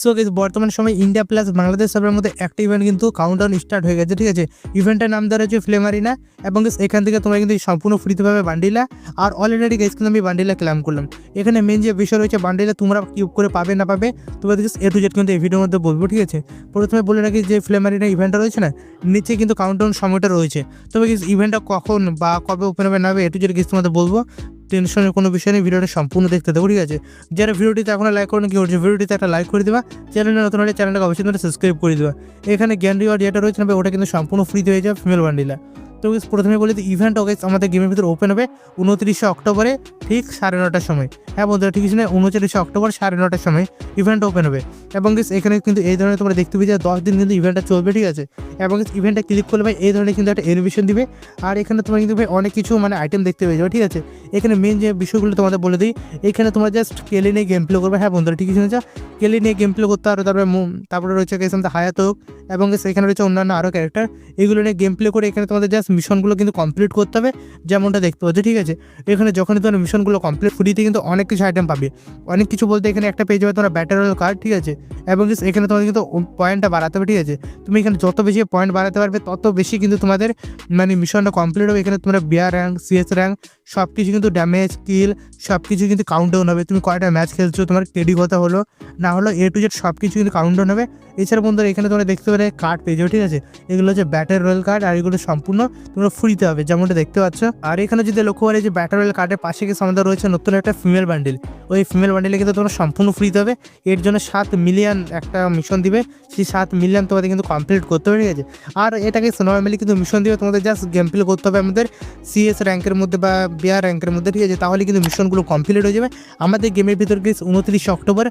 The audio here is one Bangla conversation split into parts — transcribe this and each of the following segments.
সো বর্তমান সময় ইন্ডিয়া প্লাস বাংলাদেশ সার্ভের মধ্যে একটা ইভেন্ট কিন্তু কাউন্টডাউন স্টার্ট হয়ে গেছে, ঠিক আছে? ইভেন্টের নাম দেওয়া হচ্ছে ফ্লেমারিনা এবং এখান থেকে তোমরা কিন্তু সম্পূর্ণ ফ্রিতে পাবে বান্ডিলা আর অলরেডি গেস কিন্তু আমি বান্ডিলা ক্লাম করলাম। এখানে মেন যে বিষয় রয়েছে বান্ডিলা তোমরা কিউব করে পাবে, না পাবে, তোমাদের এ টু জেড কিন্তু এই ভিডিওর মধ্যে বলব, ঠিক আছে? প্রথমে বলে রাখি যে ফ্লেমারিনা ইভেন্টটা রয়েছে না, নিচে কিন্তু কাউন্টডাউন সময়টা রয়েছে। তবে ইভেন্টটা কখন বা কবে ওপেন হবে না হবে এ টু জেড গেস তোমাদের বলব। টেনশনের কোনো বিষয় নেই, ভিডিওটা সম্পূর্ণ দেখতে দেবো ঠিক আছে? যারা ভিডিওটিতে এখনও লাইক করেন, কি করছে ভিডিওটিতে একটা লাইক করে দেবা, চ্যানেলে নতুন হলে চ্যানেলটাকে অবশ্যই তোমরা সাবস্ক্রাইব করে দেবা। এখানে জ্ঞান রিওয়ার্ড যেটা রয়েছে, না ওটা কিন্তু সম্পূর্ণ ফ্রিতে হয়ে যাবে ফিমেল বান্ডিলা তো প্রথমে বলি ইভেন্ট ওকে আমাদের গেমের ভিতরে ওপেন হবে উনত্রিশে অক্টোবরে, ঠিক সাড়ে নটার সময়। হ্যাঁ বন্ধুরা, ঠিক আছে না? উনচল্লিশে অক্টোবর সাড়ে নটার সময় ইভেন্ট ওপেন হবে। এবং এখানে কিন্তু এই ধরনের তোমরা দেখতে পেয়ে যে দশ দিন কিন্তু ইভেন্টটা চলবে, ঠিক আছে? এবং ইভেন্টটা ক্লিক করলে ভাই এই ধরনের কিন্তু একটা এনিমেশন দিবে। আর এখানে তোমরা কিন্তু ভাই অনেক কিছু মানে আইটেম দেখতে পেয়ে যাবে, ঠিক আছে? এখানে মেন যে বিষয়গুলো তোমাদের বলে দিই, এখানে তোমরা জাস্ট কেলে নিয়ে গেম প্লে করবে। হ্যাঁ বন্ধুরা ঠিক শুনেছ? কেলে নিয়ে গেম প্লে করতে পারো তারপরে তারপরে রয়েছে আমাদের হায়াত হোক, এবং এখানে রয়েছে অন্যান্য আরও ক্যারেক্টার এগুলো নিয়ে গেম প্লে করে এখানে তোমাদের জাস্ট মিশনগুলো কিন্তু কমপ্লিট করতে হবে, যেমনটা দেখতে পাচ্ছ, ঠিক আছে? এখানে যখনই তোমরা মিশনগুলো কমপ্লিট ফ্রিতে কিন্তু অনেক কিছু আইটেম পাবে। অনেক কিছু বলতে এখানে একটা পেয়ে যাবে তোমরা ব্যাটার কার্ড ঠিক আছে? এবং এখানে তোমাদের কিন্তু পয়েন্টটা বাড়াতে হবে, ঠিক আছে? তুমি এখানে যত বেশি পয়েন্ট বাড়াতে পারবে, তত বেশি কিন্তু তোমাদের মানে মিশনটা কমপ্লিট হবে। এখানে তোমরা বিয়ার র্যাঙ্ক সিএস র্যাঙ্ক সব কিছু কিন্তু ড্যামেজ কিল সব কিছু কিন্তু কাউন্ট ডাউন হবে। তুমি কয়টা ম্যাচ খেলছো? তোমার টেডি কথা হলো? না হলো এ টু জেড সব কিছু কিন্তু কাউন্ট ডাউন হবে। এছাড়া বন্ধুরা, এখানে তোমরা দেখতে পারে কার্ড পেয়ে যাবে, ঠিক আছে? এগুলো হচ্ছে ব্যাটার রয়্যাল কার্ড আর এগুলো সম্পূর্ণ তোমরা ফ্রিতে হবে, যেমনটা দেখতে পাচ্ছ। আর এখানে যদি লক্ষ্য করে যে ব্যাটার রয়্যাল কার্ডের পাশে গিয়ে আমাদের রয়েছে নতুন একটা ফিমেল বান্ডিল ওই ফিমেল বান্ডিলে কিন্তু তোমরা সম্পূর্ণ ফ্রিতে হবে। এর জন্য সাত মিলিয়ন একটা মিশন দিবে। সেই সাত মিলিয়ন তোমাদের কিন্তু কমপ্লিট করতে হবে, ঠিক আছে? আর এটাকে নর্মালি কিন্তু মিশন দিবে। তোমাদের জাস্ট গেম প্লে করতে হবে আমাদের সিএস র্যাঙ্কের মধ্যে বা বিআর র্যাঙ্কের মধ্যে, ঠিক আছে? তাহলে কিন্তু মিশনগুলো কমপ্লিট হয়ে যাবে। আমাদের গেমের ভিতর গিয়ে উনত্রিশে অক্টোবর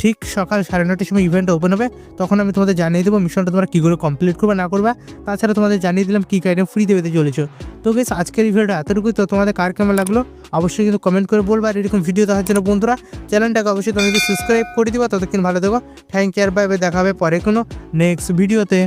ঠিক সকাল সাড়ে নটার সময় ইভেন্ট ওপেন হবে। তখন আমি তোমাদের জানিয়ে দেবো মিশনটা তোমরা কী করে কমপ্লিট করবে, না করবে। তাছাড়া তোমাদের জানিয়ে দিলাম কী আইটেম ফ্রি দেবে চলেছো। তো গেস আজকের ভিডিওটা এতটুকুই। তো তোমাদের কার কেমন লাগল, অবশ্যই কিন্তু কমেন্ট করে বলবা। আর এরকম ভিডিও দেখার জন্য বন্ধুরা চ্যানেলটাকে অবশ্যই তুমি সাবস্ক্রাইব করে দিবা। ততক্ষণ ভালো থেকো। থ্যাংক ইউ আর বাই বাই দেখা হবে পরে কোনো নেক্সট ভিডিওতে